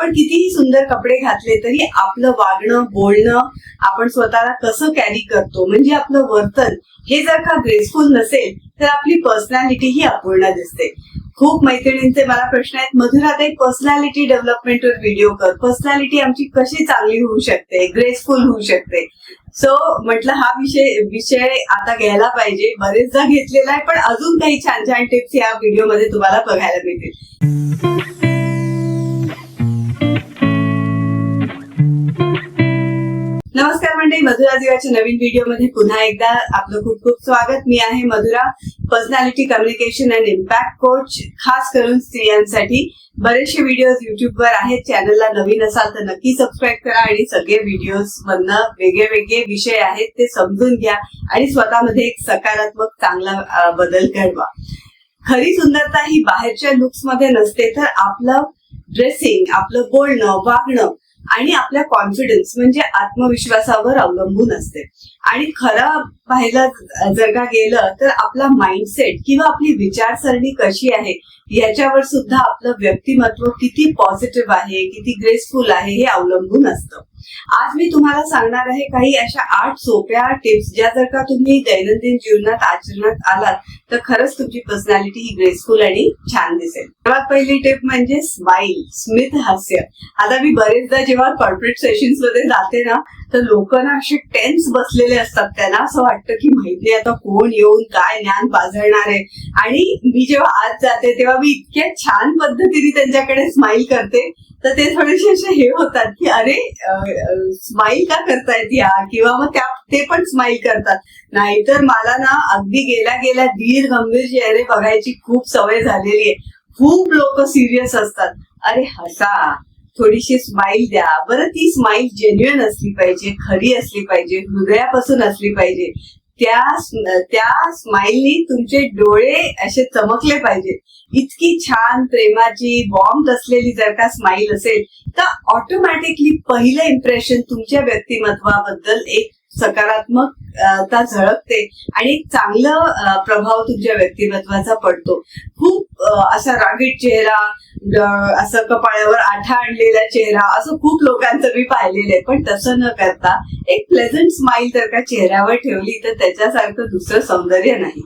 आपण कितीही सुंदर कपडे घातले तरी आपलं वागणं बोलणं आपण स्वतःला कसं कॅरी करतो म्हणजे आपलं वर्तन हे जर का ग्रेसफुल नसेल तर आपली पर्सनॅलिटी ही अपूर्ण दिसते. खूप मैत्रिणींचे मला प्रश्न आहेत मधुरात एक पर्सनॅलिटी डेव्हलपमेंटवर व्हिडिओ कर. पर्सनॅलिटी आमची कशी चांगली होऊ शकते? ग्रेसफुल होऊ शकते. सो म्हटलं हा विषय विषय आता घ्यायला पाहिजे. बरेचदा घेतलेला आहे पण अजून काही छान छान टिप्स या व्हिडिओमध्ये तुम्हाला बघायला मिळतील. नमस्कार मंडळी मधुरा जीवाच्या नवीन व्हिडिओमध्ये पुन्हा एकदा आपलं खूप खूप स्वागत. मी आहे Madhura personality communication and impact coach खास करून स्त्रियांसाठी बरेचसे व्हिडिओज युट्यूबवर आहेत. चॅनलला नवीन असाल तर नक्की सबस्क्राईब करा आणि सगळे व्हिडिओज मधनं वेगळे वेगळे विषय आहेत ते समजून घ्या आणि स्वतःमध्ये एक सकारात्मक चांगला बदल घडवा. खरी सुंदरता ही बाहेरच्या लुक्समध्ये नसते तर आपलं ड्रेसिंग आपलं बोलणं वागणं आणि आपल्या कॉन्फिडन्स म्हणजे आत्मविश्वासावर अवलंबून असते. आणि खरं पाहिलं जर का गेलं तर आपला माइंडसेट किंवा आपली विचारसरणी कशी आहे याच्यावर सुद्धा आपलं व्यक्तिमत्व किती पॉझिटिव्ह आहे किती ग्रेसफुल आहे हे अवलंबून असतं. आज मी तुम्हाला सांगणार आहे काही अशा आठ सोप्या टिप्स ज्या जर का तुम्ही दैनंदिन जीवनात आचरणात आलात तर खरंच तुमची पर्सनॅलिटी ही ग्रेसफुल आणि छान दिसेल. सर्वात पहिली टिप म्हणजे स्माईल स्मित हास्य. आता मी बरेचदा जेव्हा कॉर्पोरेट सेशन्समध्ये जाते ना तर लोक ना असे टेन्स बसलेले असतात. त्यांना असं वाटतं की माहीत नाही आता कोण येऊन काय ज्ञान बाजळणार आहे. आणि मी जेव्हा आज जाते तेव्हा मी इतक्या छान पद्धतीने त्यांच्याकडे स्माईल करते तर ते थोडेसे असे हे होतात की अरे स्माईल का करतायत या? किंवा मग त्या ते पण स्माईल करतात. नाहीतर मला ना अगदी गेल्या गेल्या धीर गंभीर चेहरे बघायची खूप सवय झालेली आहे. खूप लोक सिरियस असतात. अरे हसा थोडीशी स्माईल द्या. बरं ती स्माईल जेन्युअन असली पाहिजे खरी असली पाहिजे हृदयापासून असली पाहिजे. त्या त्या स्माईलनी तुमचे डोळे असे चमकले पाहिजे इतकी छान प्रेमाची बॉम्ब असलेली जर का स्माईल असेल तर ऑटोमॅटिकली पहिलं इम्प्रेशन तुमच्या व्यक्तिमत्वाबद्दल एक सकारात्मकता झळकते आणि एक चांगलं प्रभाव तुमच्या व्यक्तिमत्वाचा पडतो. खूप असा रागीट चेहरा असं कपाळावर आठा आणलेला चेहरा असं खूप लोकांचं मी पाहिलेलं आहे. पण तसं न करता एक प्लेझंट स्माईल जर का चेहऱ्यावर ठेवली तर त्याच्यासारखं दुसरं सौंदर्य नाही.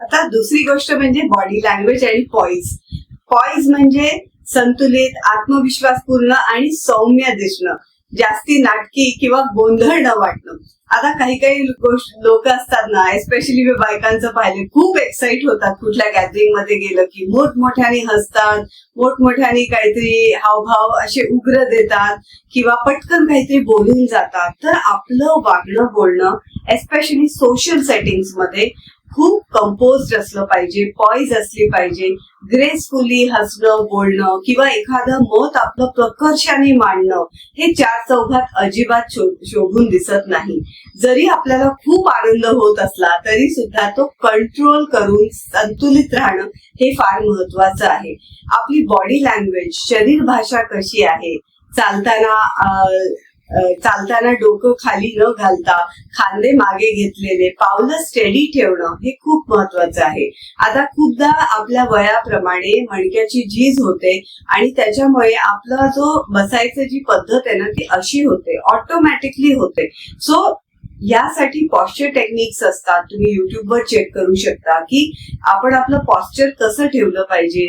आता दुसरी गोष्ट म्हणजे बॉडी लँग्वेज आणि पॉईज पॉईज म्हणजे संतुलित आत्मविश्वासपूर्ण आणि सौम्य दिसणं. जास्ती नाटकी किंवा गोंधळ न वाटणं. आता काही काही गोष्ट लोक असतात ना एस्पेशली मी बायकांचं पाहिले खूप एक्साइट होतात कुठल्या गॅदरिंगमध्ये गेलं की मोठमोठ्याने हसतात मोठमोठ्याने काहीतरी हावभाव असे उग्र देतात किंवा पटकन काहीतरी बोलून जातात. तर आपलं वागणं बोलणं एस्पेशली सोशल सेटिंग्समध्ये खूप कंपोज असलं पाहिजे पॉईज असली पाहिजे. ग्रेसफुली हसणं बोलणं किंवा एखादं मत आपलं प्रकर्षाने मांडणं हे चार चौघात अजिबात शोभून दिसत नाही. जरी आपल्याला खूप आनंद होत असला तरी सुद्धा तो कंट्रोल करून संतुलित राहणं हे फार महत्वाचं आहे. आपली बॉडी लँग्वेज शरीर भाषा कशी आहे चालताना चालताना डोकं खाली न घालता खांदे मागे घेतलेले पावलं स्टेडी ठेवणं हे खूप महत्वाचं आहे. आता खूपदा आपल्या वयाप्रमाणे मणक्याची झीज होते आणि त्याच्यामुळे आपला जो बसायचं जी पद्धत आहे ना ती अशी होते ऑटोमॅटिकली होते. सो यासाठी पॉस्चर टेक्निक्स असतात. तुम्ही युट्यूबवर चेक करू शकता की आपण आपलं पॉस्चर कसं ठेवलं पाहिजे.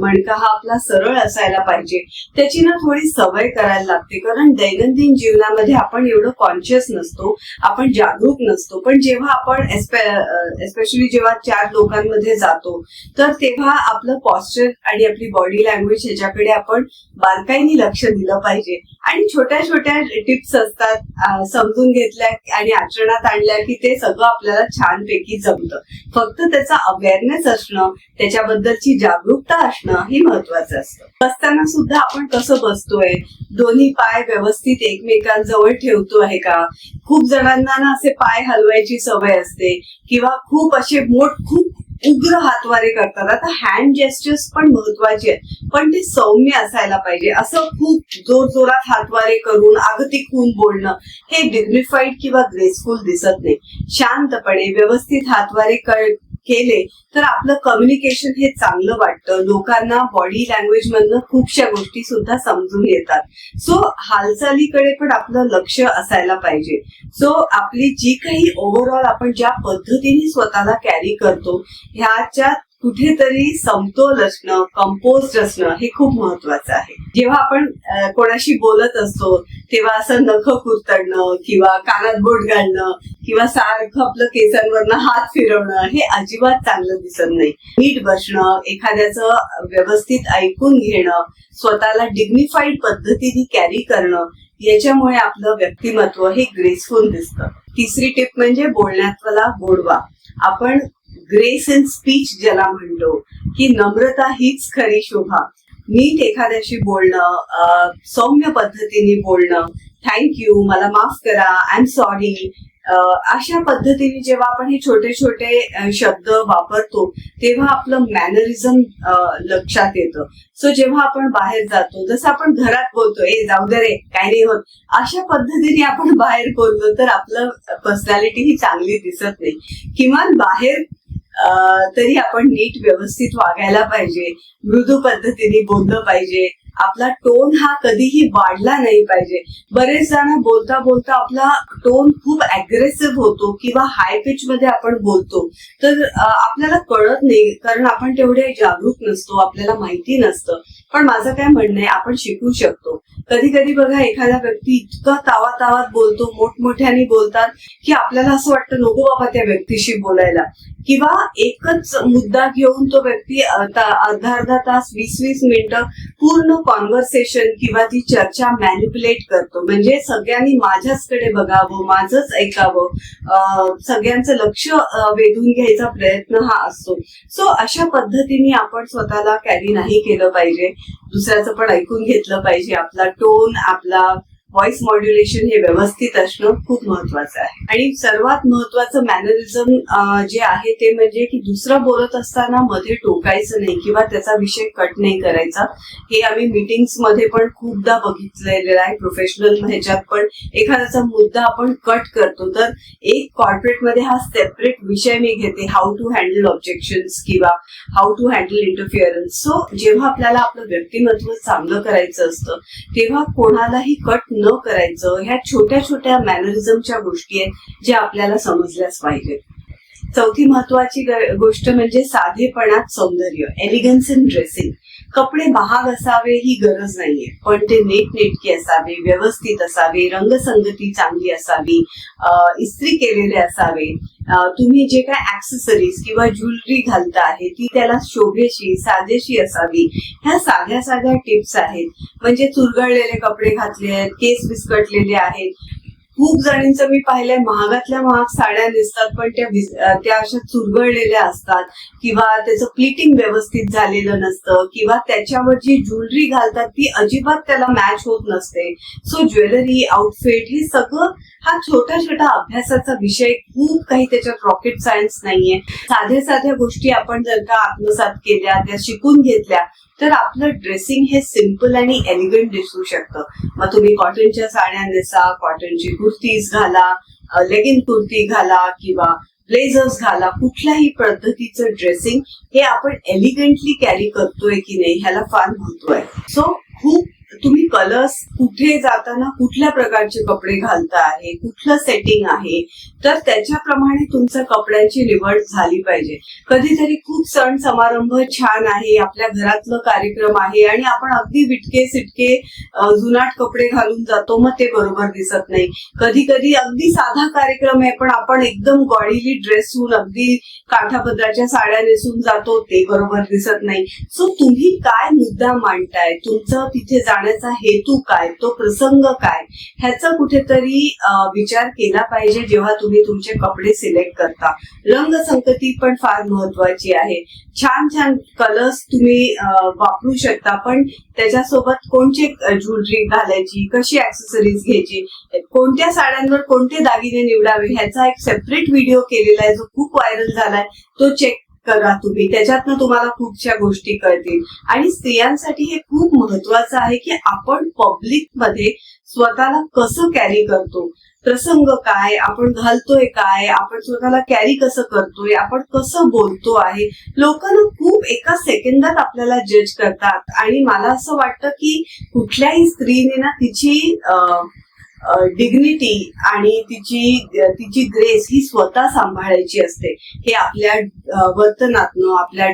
मणका हा आपला सरळ असायला पाहिजे. त्याची ना थोडी सवय करायला लागते. कारण दैनंदिन जीवनामध्ये आपण एवढं कॉन्शियस नसतो. आपण जागरूक नसतो. पण जेव्हा आपण एस्पेशली जेव्हा चार लोकांमध्ये जातो तर तेव्हा आपलं पॉस्चर आणि आपली बॉडी लँग्वेज ह्याच्याकडे आपण बारकाईने लक्ष दिलं पाहिजे. आणि छोट्या छोट्या टिप्स असतात समजून घेतल्या आणि आचरणात आणल्या की ते सगळं आपल्याला छानपैकी जमतं. फक्त त्याचा अवेअरनेस असणं त्याच्याबद्दलची जागरूकता असणं हे महत्वाचं असतं. बसताना सुद्धा आपण कसं बसतोय? दोन्ही पाय व्यवस्थित एकमेकांजवळ ठेवतो आहे का? खूप जणांना ना असे पाय हलवायची सवय असते. किंवा खूप असे मोठ खूप उग्र हातवारे करतात. आता हँड जेस्टर्स पण महत्त्वाचे आहेत. पण ते सौम्य असायला पाहिजे. असं खूप जोर जोरात हातवारे करून आगतिक होऊन बोलणं हे डिग्निफाईड किंवा ग्रेसफुल दिसत नाही. शांतपणे व्यवस्थित हातवारे कर केले तर आपलं कम्युनिकेशन हे चांगलं वाटतं. लोकांना बॉडी लँग्वेज मधनं खूपशा गोष्टी सुद्धा समजून येतात. सो हालचालीकडे पण आपलं लक्ष असायला पाहिजे. सो आपली जी काही ओव्हरऑल आपण ज्या पद्धतीने स्वतःला कॅरी करतो ह्याच्यात कुठेतरी समतोल असणं कंपोस्ट असणं हे खूप महत्वाचं आहे. जेव्हा आपण कोणाशी बोलत असतो तेव्हा असं नख कुरतडणं किंवा कानात बोट घालणं किंवा सारखं आपलं केसांवरनं हात फिरवणं हे अजिबात चांगलं दिसत नाही. नीट बसणं एखाद्याचं व्यवस्थित ऐकून घेणं स्वतःला डिग्निफाईड पद्धतीने कॅरी करणं याच्यामुळे आपलं व्यक्तिमत्व हे ग्रेसफुल दिसतं. तिसरी टिप म्हणजे बोलण्यात गोडवा. आपण ग्रेस इन स्पीच ज्याला म्हणतो की नम्रता हीच खरी शोभा. नीट एखाद्याशी बोलणं सौम्य पद्धतीने बोलणं थँक्यू मला माफ करा आय एम सॉरी अशा पद्धतीने जेव्हा आपण हे छोटे छोटे शब्द वापरतो तेव्हा आपलं मॅनरिझम लक्षात येतं. सो जेव्हा आपण बाहेर जातो जसं आपण घरात बोलतो ए जाऊ दे रे काय नाही होत. अशा पद्धतीने आपण बाहेर बोललो तर आपलं पर्सनॅलिटी ही चांगली दिसत नाही. किमान बाहेर तरी आपण नीट व्यवस्थित वागायला पाहिजे मृदू पद्धतीने बोललं पाहिजे. आपला टोन हा कधीही वाढला नाही पाहिजे. बरेच जण बोलता बोलता आपला टोन खूप अग्रेसिव्ह होतो किंवा हाय पिच मध्ये आपण बोलतो. तर आपल्याला कळत नाही कारण आपण तेवढे जागरूक नसतो आपल्याला माहिती नसतं. पण माझं काय म्हणणं आहे आपण शिकू शकतो. कधी कधी बघा एखादा व्यक्ती इतका तावा तावात बोलतो मोठमोठ्याने बोलतात की आपल्याला असं वाटतं नको बाबा त्या व्यक्तीशी बोलायला. किंवा एकच मुद्दा घेऊन तो व्यक्ती अर्धा अर्धा अर्धा तास वीस वीस मिनिटं पूर्ण कॉन्व्हर्सेशन किंवा ती चर्चा मॅनिप्युलेट करतो. म्हणजे सगळ्यांनी माझ्याचकडे बघावं माझंच ऐकावं सगळ्यांचं लक्ष वेधून घ्यायचा प्रयत्न हा असतो. सो अशा पद्धतीने आपण स्वतःला कॅरी नाही केलं पाहिजे. दुसऱ्याचं पण ऐकून घेतलं पाहिजे. आपला टोन आपला व्हॉइस मॉड्युलेशन हे व्यवस्थित असणं खूप महत्वाचं आहे. आणि सर्वात महत्वाचं मॅनरिझम जे आहे ते म्हणजे की दुसरं बोलत असताना मध्ये टोकायचं नाही किंवा त्याचा विषय कट नाही करायचा. हे आम्ही मीटिंग्समध्ये पण खूपदा बघितलेलं आहे. प्रोफेशनल ह्याच्यात पण एखाद्याचा मुद्दा आपण कट करतो तर एक कॉर्पोरेटमध्ये हा सेपरेट विषय मी घेते. हाऊ टू हँडल ऑब्जेक्शन्स किंवा how to handle interference so जेव्हा आपल्याला आपलं व्यक्तिमत्व चांगलं करायचं असतं तेव्हा कोणालाही कट न करायचं ह्या छोट्या छोट्या मॅनरिझमच्या गोष्टी आहेत ज्या आपल्याला समजल्याच पाहिजेत. चौथी महत्वाची गोष्ट म्हणजे साधेपणात सौंदर्य एलिगन्स इन ड्रेसिंग कपडे महाग असावे ही गरज नाहीये पण ते नेटनेटके असावे व्यवस्थित असावे रंगसंगती चांगली असावी इस्त्री केलेले असावे. तुम्ही जे काय ऍक्सेसरीज किंवा ज्वेलरी घालता आहे ती त्याला शोभेशी साधेशी असावी. ह्या साध्या साध्या टिप्स आहेत. म्हणजे चुरगळलेले कपडे घातले आहेत केस विस्कटलेले आहेत खूप जणींचं मी पाहिलंय महागातल्या महाग साड्या दिसतात पण त्या त्या अशा चुरगळलेल्या असतात किंवा त्याचं प्लिटिंग व्यवस्थित झालेलं नसतं किंवा त्याच्यावर जी ज्वेलरी घालतात ती अजिबात त्याला मॅच होत नसते. सो ज्वेलरी आउटफिट हे सगळं हा छोट्या छोट्या अभ्यासाचा विषय. खूप काही त्याच्यात रॉकेट सायन्स नाहीये. साध्या साध्या गोष्टी आपण जर का आत्मसात केल्या त्या शिकून घेतल्या तर आपलं ड्रेसिंग हे सिंपल आणि एलिगंट दिसू शकतं. मग तुम्ही कॉटनच्या साड्या नेसा कॉटनची कुर्तीज घाला लेगिन कुर्ती घाला किंवा ब्लेझर्स घाला कुठल्याही पद्धतीचं ड्रेसिंग हे आपण एलिगंटली कॅरी करतोय की नाही ह्याला फार महत्त्व आहे. सो खूप तुम्ही कलर्स कुठे जाताना कुठल्या प्रकारचे कपडे घालता आहे कुठलं सेटिंग आहे तर त्याच्याप्रमाणे तुमच्या कपड्यांची निवड झाली पाहिजे. कधीतरी खूप सण समारंभ छान आहे आपल्या घरातलं कार्यक्रम आहे आणि आपण अगदी विटके सिटके जुनाट कपडे घालून जातो मग ते बरोबर दिसत नाही. कधी कधी अगदी साधा कार्यक्रम आहे पण आपण एकदम गॉडीली ड्रेस होऊन अगदी काठापदराच्या साड्या नेसून जातो ते बरोबर दिसत नाही. सो तुम्ही काय मुद्दा मांडताय? तुमचं तिथे जाण्याचा हेतू काय? तो प्रसंग काय? ह्याचा कुठेतरी विचार केला पाहिजे जेव्हा तुम्ही तुमचे कपडे सिलेक्ट करता. रंगसंगती पण फार महत्वाची आहे. छान छान कलर्स तुम्ही वापरू शकता पण त्याच्यासोबत कोणचे ज्वेलरी घालायची कशी ऍक्सेसरीज घ्यायची कोणत्या साड्यांवर कोणते दागिने निवडावे ह्याचा एक सेपरेट व्हिडिओ केलेला आहे जो खूप व्हायरल झालाय तो चेक करा तुम्ही. त्याच्यातनं तुम्हाला खूपशा गोष्टी कळतील. आणि स्त्रियांसाठी हे खूप महत्वाचं आहे की आपण पब्लिकमध्ये स्वतःला कसं कॅरी करतो. प्रसंग काय आपण घालतोय काय आपण स्वतःला कॅरी कसं करतोय आपण कसं बोलतो आहे. लोक खूप एका सेकंदात आपल्याला जज करतात. आणि मला असं वाटतं की कुठल्याही स्त्रीने ना तिची डिग्निटी आणि तिची तिची ग्रेस ही स्वतः सांभाळायची असते. हे आपल्या वर्तनातनं आपल्या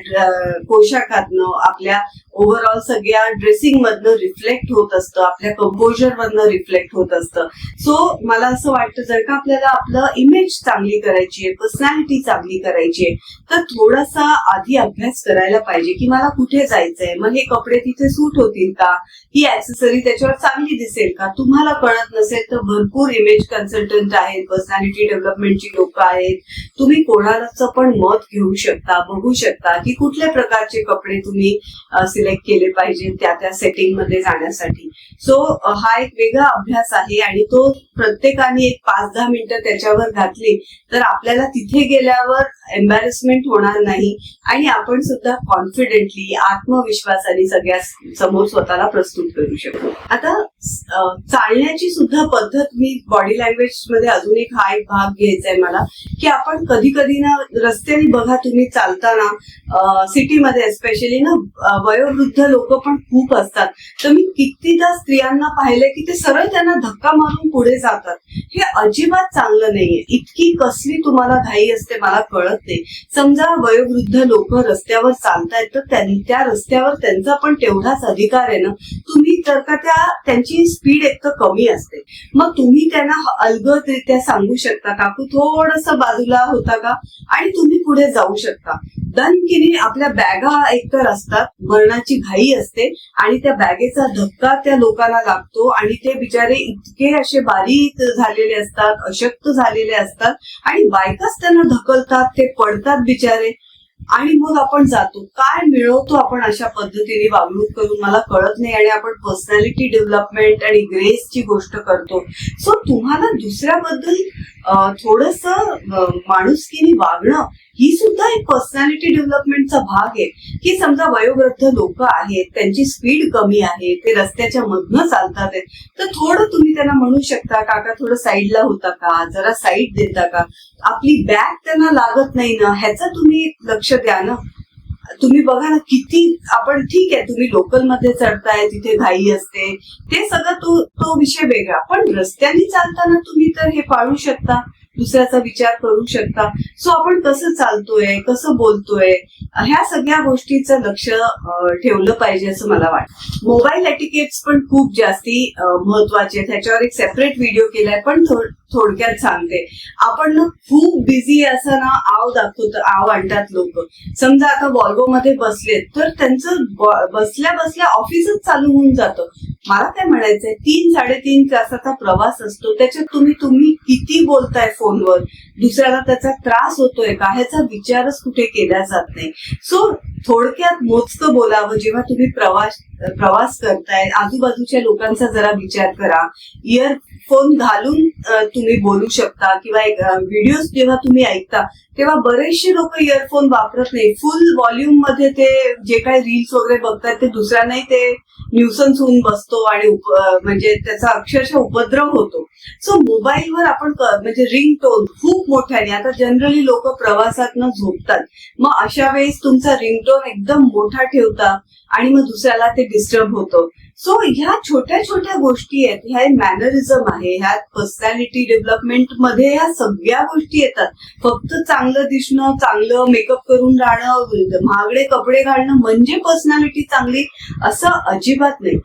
पोशाखातनं आपल्या ओव्हरऑल सगळ्या ड्रेसिंग मधनं रिफ्लेक्ट होत असतं. आपल्या कंपोजर मधनं रिफ्लेक्ट होत असतं. सो मला असं वाटतं जर का आपल्याला आपलं इमेज चांगली करायची आहे पर्सनॅलिटी चांगली करायची आहे तर थोडासा आधी अभ्यास करायला पाहिजे की मला कुठे जायचंय? मग हे कपडे तिथे सूट होतील का? ही ऍक्सेसरी त्याच्यावर चांगली दिसेल का? तुम्हाला कळत नसेल तर भरपूर इमेज कन्सल्टंट आहेत पर्सनॅलिटी डेव्हलपमेंटची लोक आहेत. तुम्ही कोणाचं पण मत घेऊ शकता बघू शकता की कुठल्या प्रकारचे कपडे तुम्ही सिलेक्ट केले पाहिजे त्या त्या सेटिंगमध्ये जाण्यासाठी. सो हा एक वेगळा अभ्यास आहे आणि तो प्रत्येकाने एक पाच दहा मिनिटं त्याच्यावर घातली तर आपल्याला तिथे गेल्यावर एम्बॅरेसमेंट होणार नाही आणि आपण सुद्धा कॉन्फिडेंटली आत्मविश्वासाने सगळ्या समोर स्वतःला प्रस्तुत करू शकतो. आता चालण्याची सुद्धा पद्धत मी बॉडी लँग्वेजमध्ये अजून एक हा एक भाग घ्यायचा आहे मला की आपण कधी कधी ना रस्त्याने बघा तुम्ही चालताना सिटीमध्ये स्पेशली ना वयोवृद्ध लोक पण खूप असतात. तर मी कितीदा स्त्रियांना पाहिलंय की ते सरळ त्यांना धक्का मारून पुढे जातात. हे अजिबात चांगलं नाहीये. इतकी कसली तुम्हाला घाई असते मला कळत नाही. समजा वयोवृद्ध लोक रस्त्यावर चालतायत तर त्या रस्त्यावर त्यांचा पण तेवढाच अधिकार आहे ना. तुम्ही तर का त्या त्यांची स्पीड एक तर कमी असते. मग तुम्ही त्यांना अलगदरित्या सांगू शकता का? थोडस बाजूला होता का? आणि तुम्ही पुढे जाऊ शकता. दनकिनी आपल्या बॅगा एकतर असतात मरणाची घाई असते आणि त्या बॅगेचा धक्का त्या लोकांना लागतो आणि ते बिचारे इतके असे बारीक झालेले असतात अशक्त झालेले असतात आणि बायकाच त्यांना ढकलतात ते पडतात बिचारे. आणि मग आपण जातो. काय मिळवतो आपण अशा पद्धतीने वागणूक करून? मला कळत नाही आणि आपण पर्सनॅलिटी डेव्हलपमेंट आणि ग्रेसची गोष्ट करतो. सो तुम्हाला दुसऱ्याबद्दल थोडस माणुसकीने वागणं ही सुद्धा एक पर्सनॅलिटी डेव्हलपमेंटचा भाग आहे. की समजा वयोवृद्ध लोक आहेत त्यांची स्पीड कमी आहे ते रस्त्याच्या मधनं चालतात आहेत, तर थोडं तुम्ही त्यांना म्हणू शकता काका थोडं साईडला होता का? जरा साईड देता का? आपली बॅग त्यांना लागत नाही ना? ह्याचं तुम्ही लक्ष द्या ना. तुम्ही बघा ना किती आपण ठीक आहे तुम्ही लोकलमध्ये चढताय तिथे घाई असते. ते सगळं तो तो विषय वेगळा. पण रस्त्याने चालताना तुम्ही तर हे पाळू शकता. दुसऱ्याचा विचार करू शकता. सो आपण कसं चालतोय कसं बोलतोय ह्या सगळ्या गोष्टीचं लक्ष ठेवलं पाहिजे असं मला वाटतं. मोबाईल एटिकेट्स पण खूप जास्ती महत्त्वाचे आहेत. ह्याच्यावर एक सेपरेट व्हिडिओ केलाय पण थोडक्यात सांगते. आपण ना खूप बिझी असं ना आव दाखवतो आव आणतात लोक. समजा आता वॉल्वो मध्ये बसलेत तर त्यांचं बसल्या बसल्या ऑफिसच चालू होऊन जातं. मला काय म्हणायचंय? तीन साडेतीन तासाचा प्रवास असतो. त्याच्यात तुम्ही तुम्ही किती बोलताय फोनवर? दुसऱ्याला त्याचा त्रास होतोय का? ह्याचा विचारच कुठे केला जात नाही. सो थोडक्यात मोजकं बोलावं. जेव्हा तुम्ही प्रवास प्रवास करताय आजूबाजूच्या लोकांचा जरा विचार करा. इयरफोन घालून तुम्ही बोलू शकता किंवा एक व्हिडिओ जेव्हा तुम्ही ऐकता तेव्हा बरेचसे लोक इयरफोन वापरत नाही. फुल व्हॉल्यूममध्ये ते जे काही रील्स वगैरे बघतात ते दुसऱ्यांनाही ते न्यूसन्स होऊन बसतो आणि म्हणजे त्याचा अक्षरशः उपद्रव होतो. सो मोबाईलवर आपण म्हणजे रिंग टोन खूप मोठ्याने आता जनरली लोक प्रवासातनं झोपतात. मग अशा वेळेस तुमचा रिंगटोन एकदम मोठा ठेवता आणि मग दुसऱ्याला ते डिस्टर्ब होतं. सो ह्या छोट्या छोट्या गोष्टी आहेत. ह्या मॅनरिझम आहे ह्यात पर्सनॅलिटी डेव्हलपमेंटमध्ये ह्या सगळ्या गोष्टी येतात. फक्त चांगलं दिसणं चांगलं मेकअप करून राहणं महागडे कपडे घालणं म्हणजे पर्सनॅलिटी चांगली असं अजिबात नाही.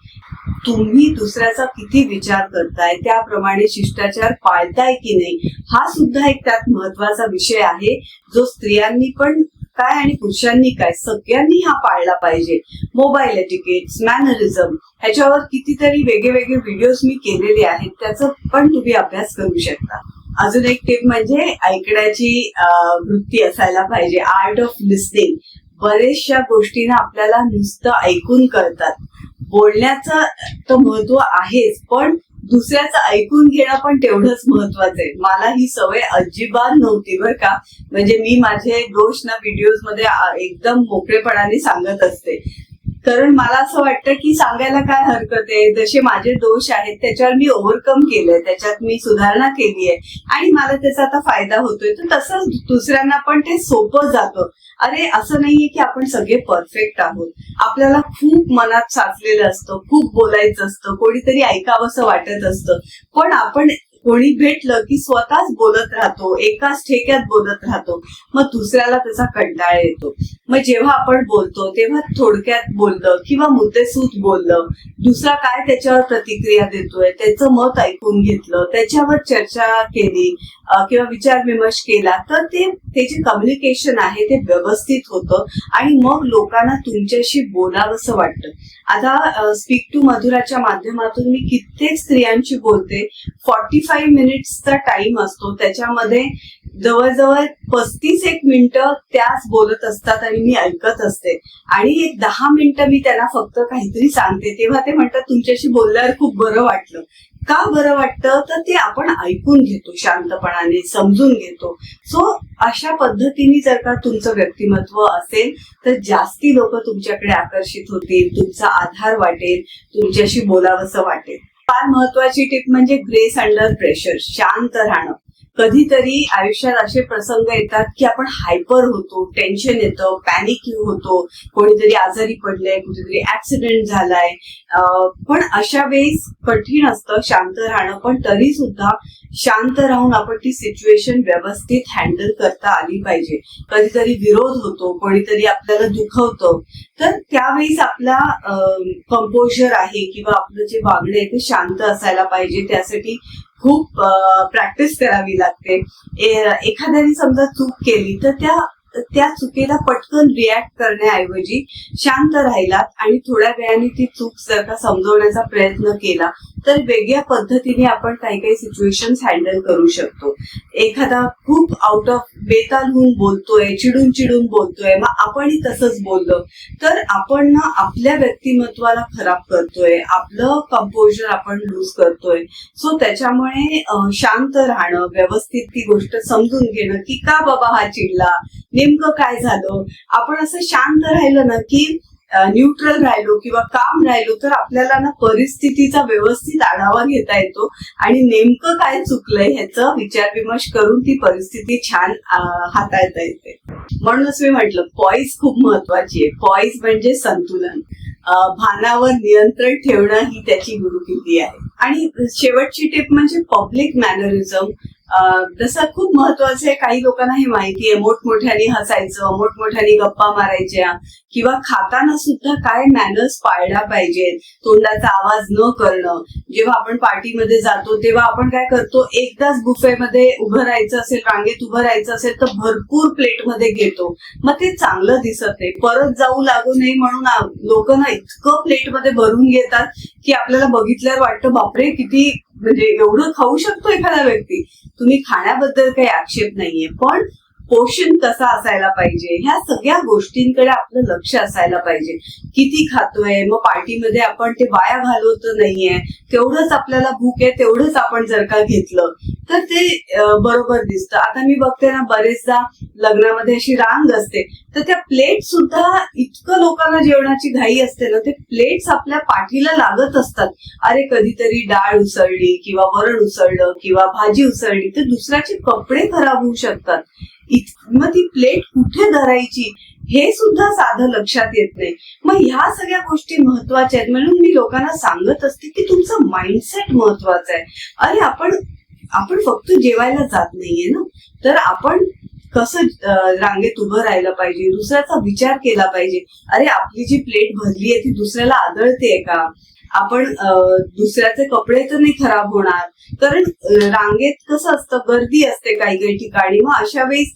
तुम्ही दुसऱ्याचा किती विचार करताय त्याप्रमाणे शिष्टाचार पाळताय की नाही हा सुद्धा एक त्यात महत्त्वाचा विषय आहे जो स्त्रियांनी पण काय आणि पुरुषांनी काय? सगळ्यांनी हा पाळला पाहिजे. मोबाईल एटिकेट्स मॅनरिझम ह्याच्यावर कितीतरी वेगळे वेगळे व्हिडिओज मी केलेले आहेत. त्याचा पण तुम्ही अभ्यास करू शकता. अजून एक टिप म्हणजे ऐकण्याची वृत्ती असायला पाहिजे. आर्ट ऑफ लिस्निंग बरेचशा गोष्टींना आपल्याला नुसतं ऐकून कळतात. बोलण्याचं तर महत्त्व आहेच पण दुसऱ्याचं ऐकून घेणं पण तेवढंच महत्वाचं आहे. मला ही सवय अजिबात नव्हती बरं का. म्हणजे मी माझे दोष ना व्हिडिओजमध्ये एकदम मोकळेपणाने सांगत असते. कारण मला असं वाटतं की सांगायला काय हरकत आहे? जसे माझे दोष आहेत त्याच्यावर मी ओव्हरकम केलंय त्याच्यात मी सुधारणा केली आहे. आणि मला त्याचा आता फायदा होतोय. तर तसंच दुसऱ्यांना पण ते सोपं जातं. अरे असं नाहीये की आपण सगळे परफेक्ट आहोत. आपल्याला खूप मनात साचलेलं असतं खूप बोलायचं असतं कोणीतरी ऐकावंसं वाटत असतं. पण आपण कोणी भेटलं की स्वतःच बोलत राहतो एकाच ठेक्यात बोलत राहतो मग दुसऱ्याला त्याचा कंटाळा येतो. मग जेव्हा आपण बोलतो तेव्हा थोडक्यात बोललं किंवा मुद्देसूद बोललं दुसरा काय त्याच्यावर प्रतिक्रिया देतोय त्याचं मत ऐकून घेतलं त्याच्यावर चर्चा केली किंवा किंवा विचारविमर्श केला तर ते ते जे कम्युनिकेशन आहे ते व्यवस्थित होतं आणि मग लोकांना तुमच्याशी बोलावंसं वाटतं. आता स्पीक टू मधुराच्या माध्यमातून मी कित्येक स्त्रियांशी बोलते. फॉर्टी फाईव्ह मिनिट्सचा टाइम असतो. त्याच्यामध्ये जवळजवळ पस्तीस एक मिनिटं त्याच बोलत असतात आणि मी ऐकत असते. आणि एक दहा मिनिटं मी त्यांना फक्त काहीतरी सांगते. तेव्हा ते म्हणतात तुमच्याशी बोलल्यावर खूप बरं वाटलं. का बरं वाटतं तर ते आपण ऐकून घेतो शांतपणाने समजून घेतो. सो अशा पद्धतीने जर का तुमचं व्यक्तिमत्व असेल तर जास्ती लोक तुमच्याकडे आकर्षित होतील तुमचा आधार वाटेल तुमच्याशी बोलावंसं वाटेल. फार महत्वाची टिप म्हणजे ग्रेस अंडर प्रेशर शांत राहणं. कधीतरी आयुष्यात असे प्रसंग येतात की आपण हायपर होतो टेन्शन येतं पॅनिक होतो कोणीतरी आजारी पडलंय कुठेतरी ऍक्सिडेंट झालाय. पण अशा वेळेस कठीण असतं शांत राहणं पण तरी सुद्धा शांत राहून आपण ती सिच्युएशन व्यवस्थित हँडल करता आली पाहिजे. कधीतरी विरोध होतो कोणीतरी आपल्याला दुखवतं. तर त्यावेळेस आपला कंपोजर आहे किंवा आपलं जे वागणं आहे ते शांत असायला पाहिजे. त्यासाठी खूप प्रॅक्टिस करावी लागते. ए- एखाद्याने समजा चूक केली तर त्या त्या चुकीला पटकन रिॲक्ट करण्याऐवजी शांत राहिलात आणि थोड्या वेळाने ती चूक जर का समजवण्याचा प्रयत्न केला तर वेगळ्या पद्धतीने आपण काही काही सिच्युएशन हँडल करू शकतो. एखादा खूप आउट ऑफ बेताल होऊन बोलतोय चिडून चिडून बोलतोय मग आपणही तसंच बोललो तर आपण ना आपल्या व्यक्तिमत्वाला खराब करतोय आपलं कंपोजर आपण लूज करतोय. सो त्याच्यामुळे शांत राहणं व्यवस्थित ती गोष्ट समजून घेणं की का बाबा हा चिडला नेमकं काय झालं? आपण असं शांत राहिलं ना की न्यूट्रल राहिलो किंवा काम राहिलो तर आपल्याला ना परिस्थितीचा व्यवस्थित आढावा घेता येतो. आणि नेमकं काय चुकलंय ह्याचं विचारविमर्श करून ती परिस्थिती छान हाताळता येते. म्हणूनच मी म्हटलं पॉईज खूप महत्वाची आहे. पॉईज म्हणजे संतुलन. भानावर नियंत्रण ठेवणं ही त्याची गुरुकिल्ली आहे. आणि शेवटची टिप म्हणजे पब्लिक मॅनरिझम जसं खूप महत्वाचं आहे काही लोकांना हे माहिती आहे मोठमोठ्याने हसायचं मोठमोठ्याने गप्पा मारायच्या किंवा खाताना सुद्धा काय मॅनर्स पाळल्या पाहिजेत तोंडाचा आवाज न करणं. जेव्हा आपण पार्टीमध्ये जातो तेव्हा आपण काय करतो एकदाच बुफेमध्ये उभं राहायचं असेल रांगेत उभं राहायचं असेल तर भरपूर प्लेटमध्ये घेतो. मग ते चांगलं दिसत नाही. परत जाऊ लागू नये म्हणून लोक ना इतकं प्लेटमध्ये भरून घेतात की आपल्याला बघितल्यावर वाटतं बापरे किती म्हणजे एवढं खाऊ शकतो एखादा व्यक्ती. तुम्ही खाण्याबद्दल काही आक्षेप नाहीये. पण पोषण कसा असायला पाहिजे? ह्या सगळ्या गोष्टींकडे आपलं लक्ष असायला पाहिजे. किती खातोय? मग पार्टीमध्ये आपण ते वाया घालवत नाहीये. तेवढंच आपल्याला भूक आहे तेवढंच आपण जर का घेतलं तर ते बरोबर दिसतं. आता मी बघते ना बरेचदा लग्नामध्ये अशी रांग असते. तर त्या प्लेट सुद्धा इतकं लोकांना जेवणाची घाई असते ना ते प्लेट्स आपल्या पाठीला लागत असतात. अरे कधीतरी डाळ उसळली किंवा वरण उसळलं किंवा भाजी उसळली तर दुसऱ्याचे कपडे खराब होऊ शकतात. मग ती प्लेट कुठे धरायची? हे सुद्धा साधं लक्षात येत नाही. मग ह्या सगळ्या गोष्टी महत्त्वाच्या आहेत. म्हणून मी लोकांना सांगत असते की तुमचं माइंडसेट महत्वाचं आहे. अरे आपण आपण फक्त जेवायला जात नाहीये ना? तर आपण कसं रांगेत उभं राहिलं पाहिजे? दुसऱ्याचा विचार केला पाहिजे. अरे आपली जी प्लेट भरली आहे ती दुसऱ्याला आदळते का? आपण दुसऱ्याचे कपडे तर नाही खराब होणार. कारण रांगेत कसं असतं गर्दी असते काही काही ठिकाणी. मग अशा वेळेस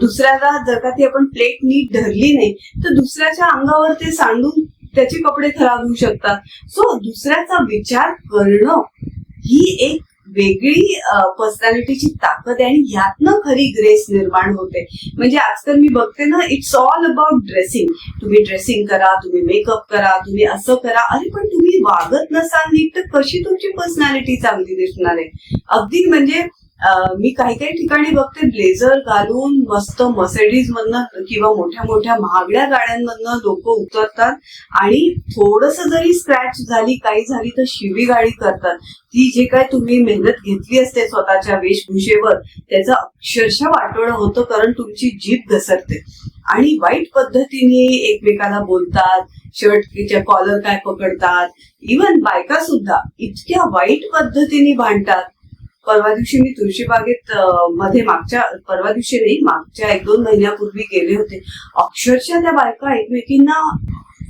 दुसऱ्याला जर का ती आपण प्लेट नीट धरली नाही तर दुसऱ्याच्या अंगावर ते सांडून त्याचे कपडे खराब होऊ शकतात. सो दुसऱ्याचा विचार करणं ही एक वेगळी पर्सनॅलिटीची ताकद आहे आणि यातनं खरी ग्रेस निर्माण होते. म्हणजे आजकाल मी बघते ना इट्स ऑल अबाउट ड्रेसिंग तुम्ही ड्रेसिंग करा तुम्ही मेकअप करा तुम्ही असं करा. अरे पण तुम्ही वागत नसाल नीट तर कशी तुमची पर्सनॅलिटी चांगली दिसणार आहे? अगदी म्हणजे मी काही काही ठिकाणी बघते ब्लेझर घालून मस्त मर्सेडीज मधनं किंवा मोठ्या मोठ्या महागड्या गाड्यांमधनं लोक उतरतात आणि थोडस जरी स्क्रॅच झाली काही झाली तर शिवी गाडी करतात. ती जे काय तुम्ही मेहनत घेतली असते स्वतःच्या वेशभूषेवर त्याचं अक्षरशः वाटोळं होतं कारण तुमची जीभ घसरते. आणि वाईट पद्धतीने एकमेकाला बोलतात शर्टच्या कॉलर काय पकडतात इवन बायका सुद्धा इतक्या वाईट पद्धतीने भांडतात. परवा दिवशी मी तुळशीबागेत मध्ये मागच्या परवा दिवशी नाही मागच्या एक दोन महिन्यापूर्वी गेले होते. अक्षरशः त्या बायका एकमेकींना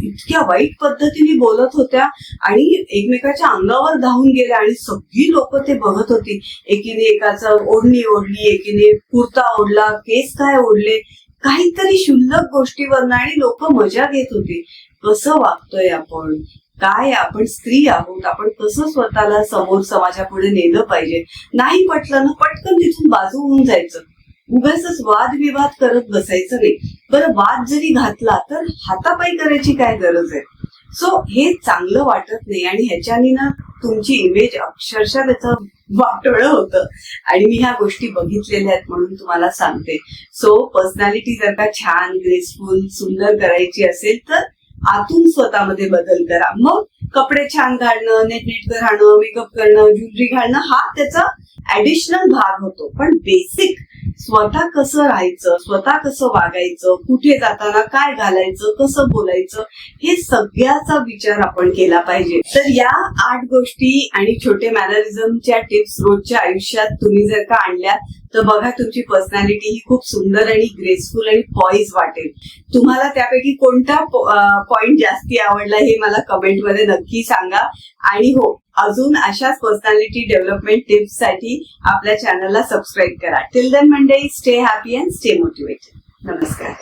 इतक्या वाईट पद्धतीने बोलत होत्या आणि एकमेकाच्या अंगावर धावून गेल्या आणि सगळी लोक ते बघत होती. एकीने एकाचं ओढणी ओढली एकीने कुर्ता ओढला केस काय ओढले काहीतरी क्षुल्लक गोष्टीवरनं आणि लोक मजा घेत होती. कसं वागतोय आपण? काय आपण? स्त्री आहोत. आपण कसं स्वतःला समोर समाजापुढे नेलं पाहिजे? नाही पटलं ना पटकन तिथून बाजू होऊन जायचं. उगाच वादविवाद करत बसायचं नाही. बरं वाद जरी घातला तर हातापायी करायची काय गरज आहे? सो हे चांगलं वाटत नाही आणि ह्याच्यानी ना तुमची इमेज अक्षरशः त्याचं वाटोळं होतं. आणि मी ह्या गोष्टी बघितलेल्या आहेत म्हणून तुम्हाला सांगते. सो पर्सनॅलिटी जर का छान ग्रेसफुल सुंदर करायची असेल तर आतून स्वतःमध्ये बदल करा. मग कपडे छान घालणं नेटनेटकं राहणं मेकअप करणं ज्वेलरी घालणं हा त्याचा ऍडिशनल भाग होतो. पण बेसिक स्वतः कसं राहायचं स्वतः कसं वागायचं कुठे जाताना काय घालायचं कसं बोलायचं हे सगळ्याचा विचार आपण केला पाहिजे. तर या आठ गोष्टी आणि छोटे मॅनरिझमच्या टिप्स रोजच्या आयुष्यात तुम्ही जर का आणल्या तर बघा तुमची पर्सनॅलिटी ही खूप सुंदर आणि ग्रेसफुल आणि पॉईज वाटेल. तुम्हाला त्यापैकी कोणता पॉइंट जास्ती आवडला हे मला कमेंटमध्ये नक्की सांगा. आणि हो अजून अशाच पर्सनॅलिटी डेव्हलपमेंट टिप्ससाठी आपल्या चॅनलला सबस्क्राईब करा. Till then Monday stay happy and stay motivated नमस्कार.